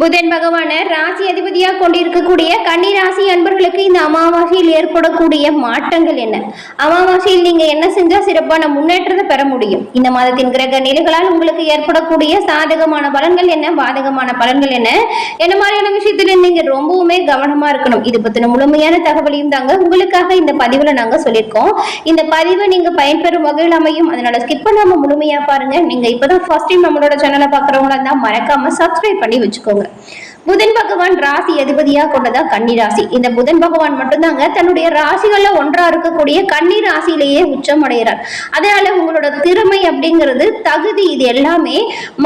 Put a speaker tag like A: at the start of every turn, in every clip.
A: புதன் பகவான ராசி அதிபதியாக கொண்டிருக்கக்கூடிய கன்னி ராசி அன்பர்களுக்கு இந்த அமாவாசையில் ஏற்படக்கூடிய மாற்றங்கள் என்ன? அமாவாசையில் நீங்க என்ன செஞ்சா சிறப்பான முன்னேற்றத்தை பெற முடியும்? இந்த மாதத்தின் கிரக நிலைகளால் உங்களுக்கு ஏற்படக்கூடிய சாதகமான பலன்கள் என்ன? பாதகமான பலன்கள் என்ன? என்ன மாதிரியான விஷயத்துல நீங்க ரொம்பவுமே கவனமா இருக்கணும். இது பத்தின முழுமையான தகவலையும் தாங்க உங்களுக்காக இந்த பதிவுல நாங்க சொல்லியிருக்கோம். இந்த பதிவை நீங்க பயன்பெறும் வகையில் அமையும். அதனால ஸ்கிப் பண்ணாம முழுமையா பாருங்க. நீங்க இப்பதான் ஃபர்ஸ்ட் டைம் நம்மளோட சேனலை பாக்குறவங்களா இருந்தா மறக்காம சப்ஸ்கிரைப் பண்ணி வச்சுக்கோங்க. 我们 புதன் பகவான் ராசி அதிபதியா கொண்டதா? கன்னி ராசி. இந்த புதன் பகவான் மட்டும்தாங்க தன்னுடைய ராசிகள்ல ஒன்றா இருக்கக்கூடிய கன்னி ராசியிலேயே உச்சம் அடைகிறார். அதனால உங்களோட திறமை அப்படிங்கிறது தகுதி இது எல்லாமே.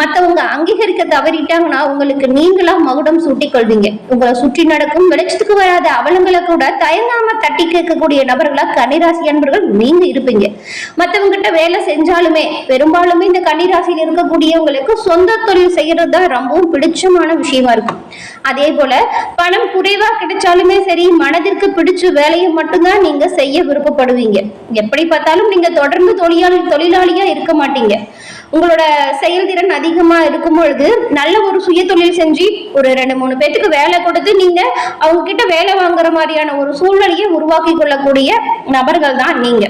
A: மத்தவங்க அங்கீகரிக்க தவறிட்டாங்கன்னா உங்களுக்கு நீங்களா மகுடம் சூட்டி கொள்வீங்க உங்களை சுற்றி நடக்கும் வெளிச்சத்துக்கு வராத அவலங்களை கூட தயங்காம தட்டி கேட்கக்கூடிய நபர்களா கன்னிராசி அன்பர்கள் நீங்க இருப்பீங்க. மத்தவங்க கிட்ட வேலை செஞ்சாலுமே பெரும்பாலுமே இந்த கன்னிராசியில் இருக்கக்கூடியவங்களுக்கு சொந்த தொழில் செய்யறது தான் ரொம்பவும் பிடிச்சமான விஷயமா இருக்கும். அதே போல பணம் குறைவா கிடைச்சாலுமே சரி மனதிற்கு பிடிச்ச வேலையை மட்டும்தான் நீங்க செய்ய விருப்பப்படுவீங்க. எப்படி பார்த்தாலும் நீங்க தொடர்ந்து தொழிலாளி தொழிலாளியா இருக்க மாட்டீங்க. உங்களோட செயல்திறன் அதிகமா இருக்கும் பொழுது நல்ல ஒரு சுய தொழில் செஞ்சு ஒரு ரெண்டு மூணு பேத்துக்கு வேலை கொடுத்து நீங்க அவங்க கிட்ட வேலை வாங்குற மாதிரியான ஒரு சூழ்நிலையை உருவாக்கி கொள்ளக்கூடிய நபர்கள் தான் நீங்க.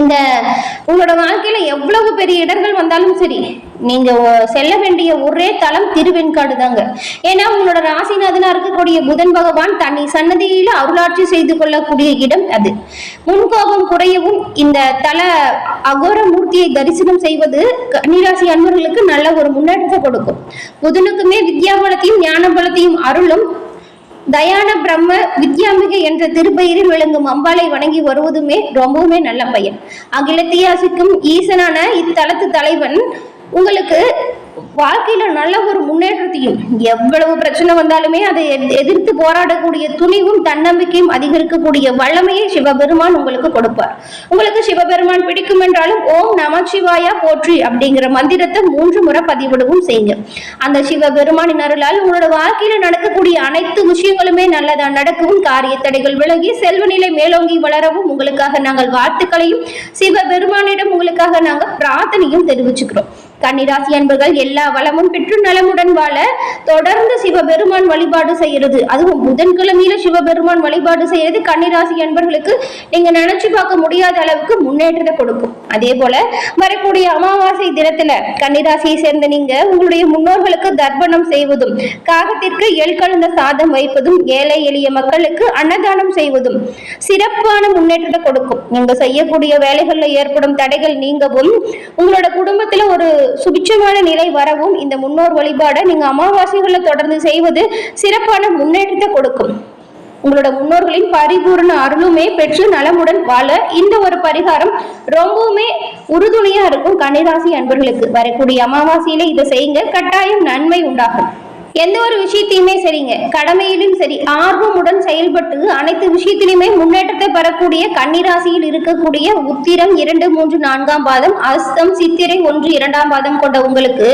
A: இந்த உங்களோட வாழ்க்கையில எவ்வளவு பெரிய இடர்கள் வந்தாலும் சரி நீங்க செல்ல வேண்டிய ஒரே தலம் திருவெண்காடு தாங்க. ஏன்னா உங்களோட ராசிநாதனா இருக்கக்கூடிய புதன் பகவான் தன்னை சன்னதியில அருளாட்சி செய்து கொள்ளக்கூடிய இடம் அது. முன்கோபம் குறையவும் இந்த தல அகோர மூர்த்தியை தரிசனம் செய்வது கன்னிராசி அன்பர்களுக்கு நல்ல ஒரு முன்னேற்றத்தை கொடுக்கும். புதனுக்குமே வித்யா பலத்தையும் ஞான பலத்தையும் அருளும் தயான பிரம்ம வித்யாம்பிகை என்ற திருப்பெயரில் விளங்கும் அம்பாளை வணங்கி வருவதுமே ரொம்பவுமே நல்ல பையன். அகிலத்தியாசிக்கும் ஈசனான இத்தலத்து தலைவன் உங்களுக்கு வாழ்க்கையில நல்ல ஒரு முன்னேற்றத்தையும் எவ்வளவு பிரச்சனை வந்தாலுமே அதை எதிர்த்து போராடக்கூடிய துணிவும் தன்னம்பிக்கையும் அதிகரிக்கக்கூடிய வல்லமையை சிவபெருமான் உங்களுக்கு கொடுப்பார். உங்களுக்கு சிவபெருமான் பிடிக்கும் என்றாலும் ஓம் நமச்சிவாயா போற்றி அப்படிங்கிற மந்திரத்தை மூன்று முறை பதிவிடவும் செய்யுங்க. அந்த சிவபெருமானின் அருளால் உங்களோட வாழ்க்கையில நடக்கக்கூடிய அனைத்து விஷயங்களுமே நல்லதா நடக்கவும் காரிய தடைகள் விலகி செல்வ நிலை மேலோங்கி வளரவும் உங்களுக்காக நாங்கள் வாழ்த்துக்களையும் சிவபெருமானிடம் உங்களுக்காக நாங்கள் பிரார்த்தனையும் தெரிவிச்சுக்கிறோம். கன்னிராசி அன்பர்கள் எல்லா வளமும் பெற்று நலமுடன் வாழ தொடர்ந்து சிவபெருமான் வழிபாடு செய்யறது அதுவும் புதன்கிழமையில சிவபெருமான் வழிபாடு செய்யறது கன்னிராசி அன்பர்களுக்கு நீங்க நினைச்சு பார்க்க முடியாத அளவுக்கு முன்னேற்றத்தை கொடுக்கும். அதே போல வரக்கூடிய அமாவாசை தினத்துல கன்னிராசியை சேர்ந்த நீங்க உங்களுடைய முன்னோர்களுக்கு தர்ப்பணம் செய்வதும் காகத்திற்கு எள் கலந்த சாதம் வைப்பதும் ஏழை எளிய மக்களுக்கு அன்னதானம் செய்வதும் சிறப்பான முன்னேற்றத்தை கொடுக்கும். நீங்க செய்யக்கூடிய வேலைகள்ல ஏற்படும் தடைகள் நீங்கவும் உங்களோட குடும்பத்துல ஒரு சுபிட்சமான நிலை வரவும் இந்த முன்னோர் வழிபாடை நீங்க அமாவாசைகளை தொடர்ந்து செய்வது சிறப்பான முன்னேற்றத்தை கொடுக்கும். உங்களோட முன்னோர்களின் பரிபூரண அருளுமே பெற்று நலமுடன் வாழ இந்த ஒரு பரிகாரம் ரொம்பவுமே உறுதுணையா இருக்கும் கன்னிராசி அன்பர்களுக்கு. வரக்கூடிய அமாவாசையில இதை செய்யுங்க. கட்டாயம் நன்மை உண்டாகும். எந்த ஒரு விஷயத்தையுமே சரிங்க. கடமையிலும் சரி ஆர்வமுடன் செயல்பட்டு அனைத்து விஷயத்திலுமே முன்னேற்றத்தை பெறக்கூடிய கன்னிராசியில் இருக்கக்கூடிய உத்திரம் இரண்டு மூன்று நான்காம் பாதம் அஸ்தம் சித்திரை ஒன்று இரண்டாம் பாதம் கொண்ட உங்களுக்கு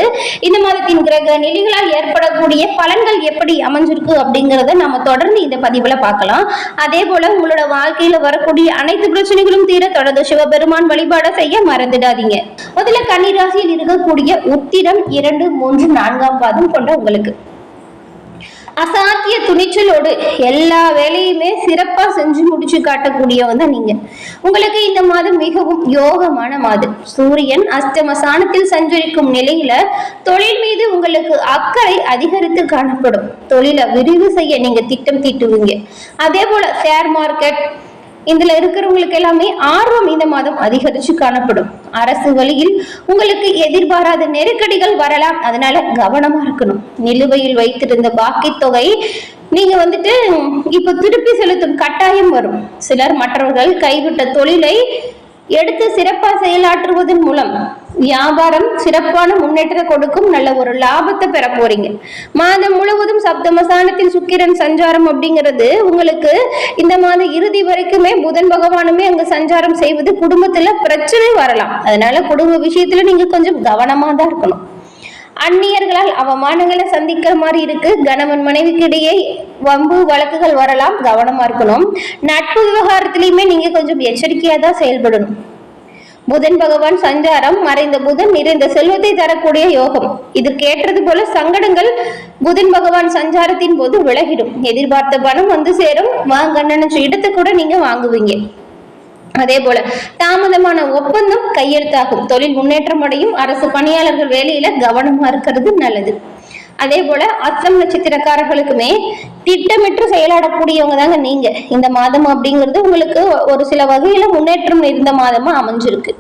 A: இந்த மாதத்தின் கிரக நிலைகளால் ஏற்படக்கூடிய பலன்கள் எப்படி அமைஞ்சிருக்கு அப்படிங்கிறத நம்ம தொடர்ந்து இந்த பதிவுல பார்க்கலாம். அதே போல உங்களோட வாழ்க்கையில வரக்கூடிய அனைத்து பிரச்சனைகளும் தீர தொடர்ந்து சிவபெருமான் வழிபாட செய்ய மறந்துடாதீங்க. முதல்ல கன்னிராசியில் இருக்கக்கூடிய உத்திரம் இரண்டு மூன்று நான்காம் பாதம் கொண்ட உங்களுக்கு. அசாத்திய துணிச்சலோடு எல்லா வேலையுமே சிறப்பா செஞ்சு முடிச்சு காட்டக்கூடியவங்க தான் நீங்க. உங்களுக்கு இந்த மாதம் மிகவும் யோகமான மாதம். சூரியன் அஷ்டமசானத்தில் சஞ்சரிக்கும் நிலையில தொழில் மீது உங்களுக்கு அக்கறை அதிகரித்து காணப்படும். தொழிலை விரிவு செய்ய நீங்க திட்டம் தீட்டுவீங்க. அதே போல ஷேர் மார்க்கெட் இதுல இருக்கிறவங்களுக்கு எல்லாமே ஆர்வம் இந்த மாதம் அதிகரிச்சு காணப்படும். அரசு வழியில் உங்களுக்கு எதிர்பாராத நெருக்கடிகள் வரலாம். அதனால கவனமா இருக்கணும். நிலுவையில் வைத்திருந்த பாக்கி தொகை நீங்க வந்துட்டு இப்ப திருப்பி செலுத்தும் கட்டாயம் வரும். சிலர் மற்றவர்கள் கைவிட்ட தொழிலை எடுத்து சிறப்பா செயலாற்றுவதன் மூலம் வியாபாரம் சிறப்பான முன்னேற்றத்தை கொடுக்கும் நல்ல ஒரு லாபத்தை பெற போறீங்க. மாதம் முழுவதும் சப்தமசானத்தில் சுக்கிரன் சஞ்சாரம் அப்படிங்கிறது உங்களுக்கு இந்த மாத இறுதி வரைக்குமே புதன் பகவானுமே அங்க சஞ்சாரம் செய்வது குடும்பத்துல பிரச்சனை வரலாம். அதனால குடும்ப விஷயத்துல நீங்க கொஞ்சம் கவனமா தான் இருக்கணும். அந்நியர்களால் அவமானங்களை சந்திக்கிற மாதிரி இருக்கு. கணவன் மனைவிக்கு இடையே வம்பு வழக்குகள் வரலாம். கவனமா இருக்கணும். நட்பு விவகாரத்திலையுமே நீங்க கொஞ்சம் எச்சரிக்கையா தான் செயல்படணும். புதன் பகவான் சஞ்சாரம் மறைந்த புதன் நிறைந்த செல்வத்தை தரக்கூடிய யோகம். இது கேட்டது போல சங்கடங்கள் புதன் பகவான் சஞ்சாரத்தின் போது விலகிடும். எதிர்பார்த்த பணம் வந்து சேரும். வாங்க நினைச்ச இடத்தை கூட நீங்க வாங்குவீங்க. அதே போல தாமதமான ஒப்பந்தம் கையெழுத்தாகும். தொழில் முன்னேற்றம் அடையும். அரசு பணியாளர்கள் வேலையில கவனமா இருக்கிறது நல்லது. அதே போல அஸ்தம் நட்சத்திரக்காரர்களுக்குமே திட்டமிட்டு செயலாடக்கூடியவங்க தாங்க நீங்க. இந்த மாதம் அப்படிங்கிறது உங்களுக்கு ஒரு சில வகையில முன்னேற்றம் இருந்த மாதமா அமைஞ்சிருக்கு.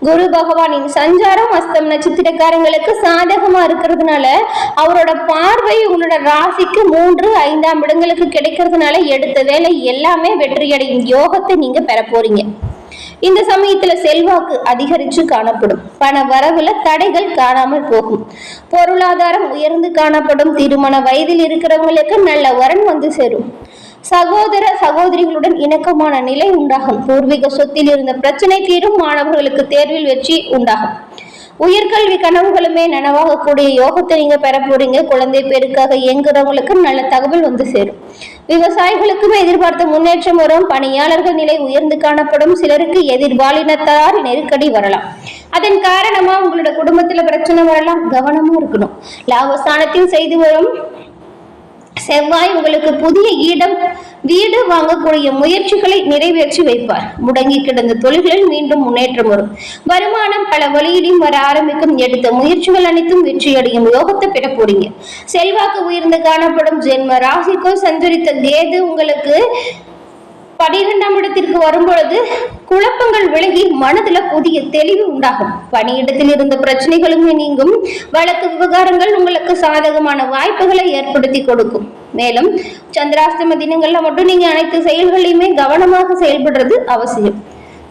A: குரு பகவானின் சஞ்சாரம் அஸ்தம் நட்சத்திரக்காரங்களுக்கு சாதகமா இருக்கிறதுனால அவரோட பார்வை உங்களோட ராசிக்கு மூன்று ஐந்தாம் இடங்களுக்கு கிடைக்கிறதுனால எடுத்த வேலை எல்லாமே வெற்றியடையும் யோகத்தை நீங்க பெற போறீங்க இந்த சமயத்துல செல்வாக்கு அதிகரிச்சு காணப்படும். பண வரவுல தடைகள் காணாமல் போகும். பொருளாதாரம் உயர்ந்து காணப்படும். திருமண வயதில் இருக்கிறவங்களுக்கு நல்ல வரன் வந்து சேரும். சகோதர சகோதரிகளுடன் இணக்கமான நிலை உண்டாகும். பூர்வீக சொத்தில் இருந்த பிரச்சனை தீரும். மாணவர்களுக்கு தேர்வில் வெற்றி உண்டாகும். உயர்கல்வி கனவுகளுமே நனவாகக்கூடிய யோகத்தை நீங்க பெற போறீங்க. குழந்தை பேருக்காக இயங்குறவங்களுக்கு நல்ல தகவல் வந்து சேரும். விவசாயிகளுக்கும் எதிர்பார்த்த முன்னேற்றம் வரும். பணியாளர்கள் நிலை உயர்ந்து காணப்படும். சிலருக்கு எதிர்பாலினத்தார் நெருக்கடி வரலாம். அதன் காரணமா உங்களோட குடும்பத்துல பிரச்சனை வரலாம். கவனமா இருக்கணும். லாபஸ்தானத்தில் செய்து வரும். செவ்வாய் உங்களுக்கு புதிய இடம் வீடு வாங்கக்கூடிய முயற்சிகளை நிறைவேற்றி வைப்பார். முடங்கி கிடந்த தொழில்களில் மீண்டும் முன்னேற்றம் வரும். வருமானம் பல வழியிலும் வர ஆரம்பிக்கும். எடுத்த முயற்சிகள் அனைத்தும் வெற்றியடையும். யோகத்தை பெற போறீங்க செல்வாக்கு உயர்ந்து காணப்படும். ஜென்ம ராசிக்கோ சஞ்சரித்த கேது உங்களுக்கு பனிரெண்டாம் இடத்திற்கு வரும்பொழுது குழப்பங்கள் விலகி மனதுல புதிய தெளிவு உண்டாகும். பணியிடத்தில் இருந்த பிரச்சனைகளுமே நீங்கும். வழக்கு விவகாரங்கள் உங்களுக்கு சாதகமான வாய்ப்புகளை ஏற்படுத்தி கொடுக்கும். மேலும் சந்திராஷ்டம தினங்கள்ல மட்டும் நீங்க அனைத்து செயல்களையுமே கவனமாக செயல்படுறது அவசியம்.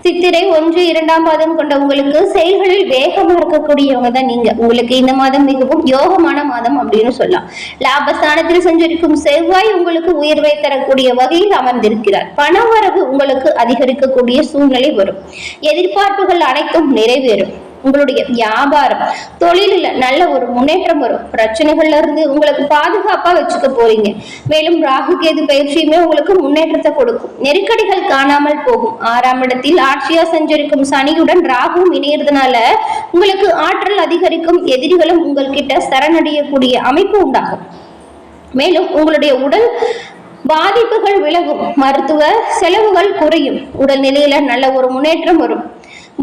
A: சித்திரை ஒன்று இரண்டாம் மாதம் கொண்ட உங்களுக்கு செயல்களில் வேகமா இருக்கக்கூடியவங்க தான் நீங்க. உங்களுக்கு இந்த மாதம் மிகவும் யோகமான மாதம் அப்படின்னு சொல்லலாம். லாபஸ்தானத்தில் சஞ்சரிக்கும் செவ்வாய் உங்களுக்கு உயர்வை தரக்கூடிய வகையில் அமர்ந்திருக்கிறார். பண வரவு உங்களுக்கு அதிகரிக்கக்கூடிய சூழ்நிலை வரும். எதிர்பார்ப்புகள் அனைத்தும் நிறைவேறும். உங்களுடைய வியாபாரம் தொழிலில் நல்ல ஒரு முன்னேற்றம் வரும். பிரச்சனைகள்ல இருந்து உங்களுக்கு பாதுகாப்பா வச்சுக்க போறீங்க. மேலும் ராகு கேது பயிற்சியுமே உங்களுக்கு முன்னேற்றத்தை கொடுக்கும். நெருக்கடிகள் காணாமல் போகும். ஆறாம் இடத்தில் ஆட்சியா சஞ்சரிக்கும் சனியுடன் ராகுவும் இணையறதுனால உங்களுக்கு ஆற்றல் அதிகரிக்கும். எதிரிகளும் உங்கள்கிட்ட சரணடையக்கூடிய அமைப்பு உண்டாகும். மேலும் உங்களுடைய உடல் பாதிப்புகள் விலகும். மருத்துவ செலவுகள் குறையும். உடல் நிலையில நல்ல ஒரு முன்னேற்றம் வரும்.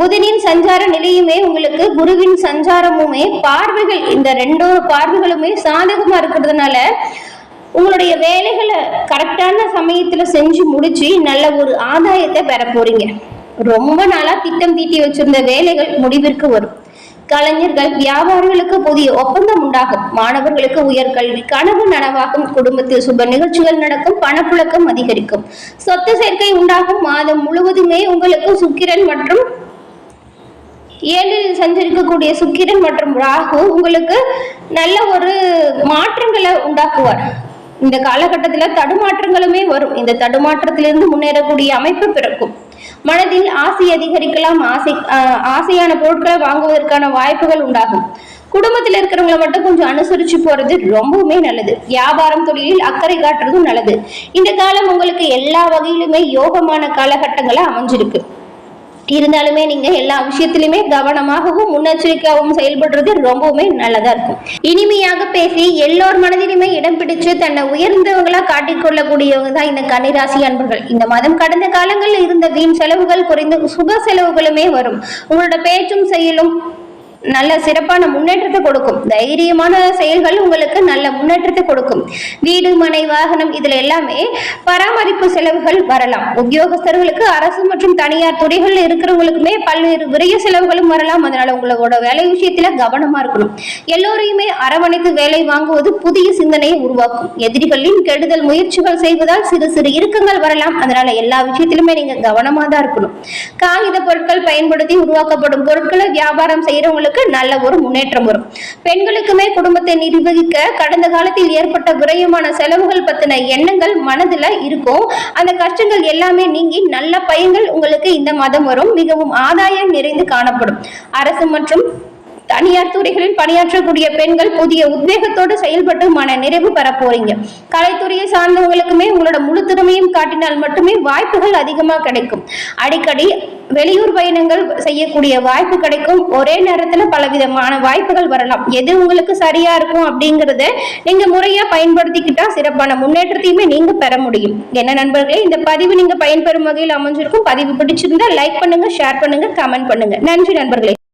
A: புதனின் சஞ்சார நிலையுமே உங்களுக்கு குருவின் சஞ்சாரமுமே பார்வைகள் இந்த ரெண்டோ பார்வைகளுமே சாதகமா இருக்கிறதுனால உங்களுடைய வேலைகளை கரெக்டான சமயத்துல செஞ்சு முடிச்சு நல்ல ஒரு ஆதாயத்தை பெற போறீங்க. ரொம்ப நாளா திட்டம் தீட்டி வச்சிருந்த வேலைகள் முடிவிற்கு வரும். கலைஞர்கள் வியாபாரிகளுக்கு புதிய ஒப்பந்தம் உண்டாகும். மாணவர்களுக்கு உயர்கல்வி கனவு நனவாகும். குடும்பத்தில் சுப நிகழ்ச்சிகள் நடக்கும். பணப்புழக்கம் அதிகரிக்கும். சொத்து சேர்க்கை உண்டாகும். மாதம் முழுவதுமே உங்களுக்கு சுக்கிரன் மற்றும் ஏழில் சஞ்சரிக்கக்கூடிய சுக்கிரன் மற்றும் ராகு உங்களுக்கு நல்ல ஒரு மாற்றங்களை உண்டாக்குவார். இந்த காலகட்டத்தில் தடுமாற்றங்களுமே வரும். இந்த தடுமாற்றத்திலிருந்து முன்னேறக்கூடிய அமைப்பு பிறக்கும். மனதில் ஆசை அதிகரிக்கலாம். ஆசை ஆஹ் ஆசையான பொருட்களை வாங்குவதற்கான வாய்ப்புகள் உண்டாகும். குடும்பத்தில் இருக்கிறவங்களை மட்டும் கொஞ்சம் அனுசரிச்சு போறது ரொம்பவுமே நல்லது. வியாபாரம் தொழிலில் அக்கறை காட்டுறதும் நல்லது. இந்த காலம் உங்களுக்கு எல்லா வகையிலுமே யோகமான காலகட்டங்களா அமைஞ்சிருக்கு. இருந்தாலுமே நீங்க எல்லா விஷயத்திலுமே கவனமாகவும் முன்னெச்சரிக்கையாகவும் செயல்படுறது ரொம்பவுமே நல்லதா இருக்கும். இனிமையாக பேசி எல்லோர் மனதிலுமே இடம் பிடிச்சு தன்னை உயர்ந்தவங்களா காட்டிக்கொள்ளக்கூடியவங்க தான் இந்த கன்னிராசி அன்பர்கள். இந்த மாதம் கடந்த காலங்களில் இருந்த வீண் செலவுகள் குறைந்து சுப செலவுகளுமே வரும். உங்களோட பேச்சும் செயலும் நல்ல சிறப்பான முன்னேற்றத்தை கொடுக்கும். தைரியமான செயல்கள் உங்களுக்கு நல்ல முன்னேற்றத்தை கொடுக்கும். வீடு மனை வாகனம் இதுல எல்லாமே பராமரிப்பு செலவுகள் வரலாம். உத்தியோகஸ்தர்களுக்கு அரசு மற்றும் தனியார் துறைகள் இருக்கிறவங்களுக்குமே பல்வேறு விரைய செலவுகளும் வரலாம். அதனால உங்களோட வேலை விஷயத்துல கவனமா இருக்கணும். எல்லோரையுமே அரவணைத்து வேலை வாங்குவது புதிய சிந்தனையை உருவாக்கும். எதிரிகளின் கெடுதல் முயற்சிகள் செய்வதால் சிறு சிறு இறுக்கங்கள் வரலாம். அதனால எல்லா விஷயத்திலுமே நீங்க கவனமா தான் இருக்கணும். காகித பொருட்கள் பயன்படுத்தி உருவாக்கப்படும் பொருட்களை வியாபாரம் செய்யறவங்களுக்கு நல்ல ஒரு முன்னேற்றம் வரும். பெண்களுக்குமே குடும்பத்தை நிர்வகிக்க கடந்த காலத்தில் ஏற்பட்ட விரயமான செலவுகள் பத்தின எண்ணங்கள் மனதுல இருக்கும். அந்த கஷ்டங்கள் எல்லாமே நீங்கி நல்ல பயன்கள் உங்களுக்கு இந்த மாதம் வரும். மிகவும் ஆதாயம் நிறைந்து காணப்படும். அரசு மற்றும் தனியார் துறைகளில் பணியாற்றக்கூடிய பெண்கள் புதிய உத்வேகத்தோடு செயல்பட்டு மன நிறைவு பெற போறீங்க கலைத்துறையை சார்ந்தவங்களுக்குமே உங்களோட முழு திறமையும் காட்டினால் மட்டுமே வாய்ப்புகள் அதிகமா கிடைக்கும். அடிக்கடி வெளியூர் பயணங்கள் செய்யக்கூடிய வாய்ப்பு கிடைக்கும். ஒரே நேரத்துல பலவிதமான வாய்ப்புகள் வரலாம். எது உங்களுக்கு சரியா இருக்கும் அப்படிங்கறத நீங்க முறையா பயன்படுத்திக்கிட்டா சிறப்பான முன்னேற்றத்தையுமே நீங்க பெற முடியும். என்ன நண்பர்களே இந்த பதிவு நீங்க பயன்பெறும் வகையில் அமைஞ்சிருக்கும். பதிவு பிடிச்சிருந்தா லைக் பண்ணுங்க ஷேர் பண்ணுங்க கமெண்ட் பண்ணுங்க. நன்றி நண்பர்களே.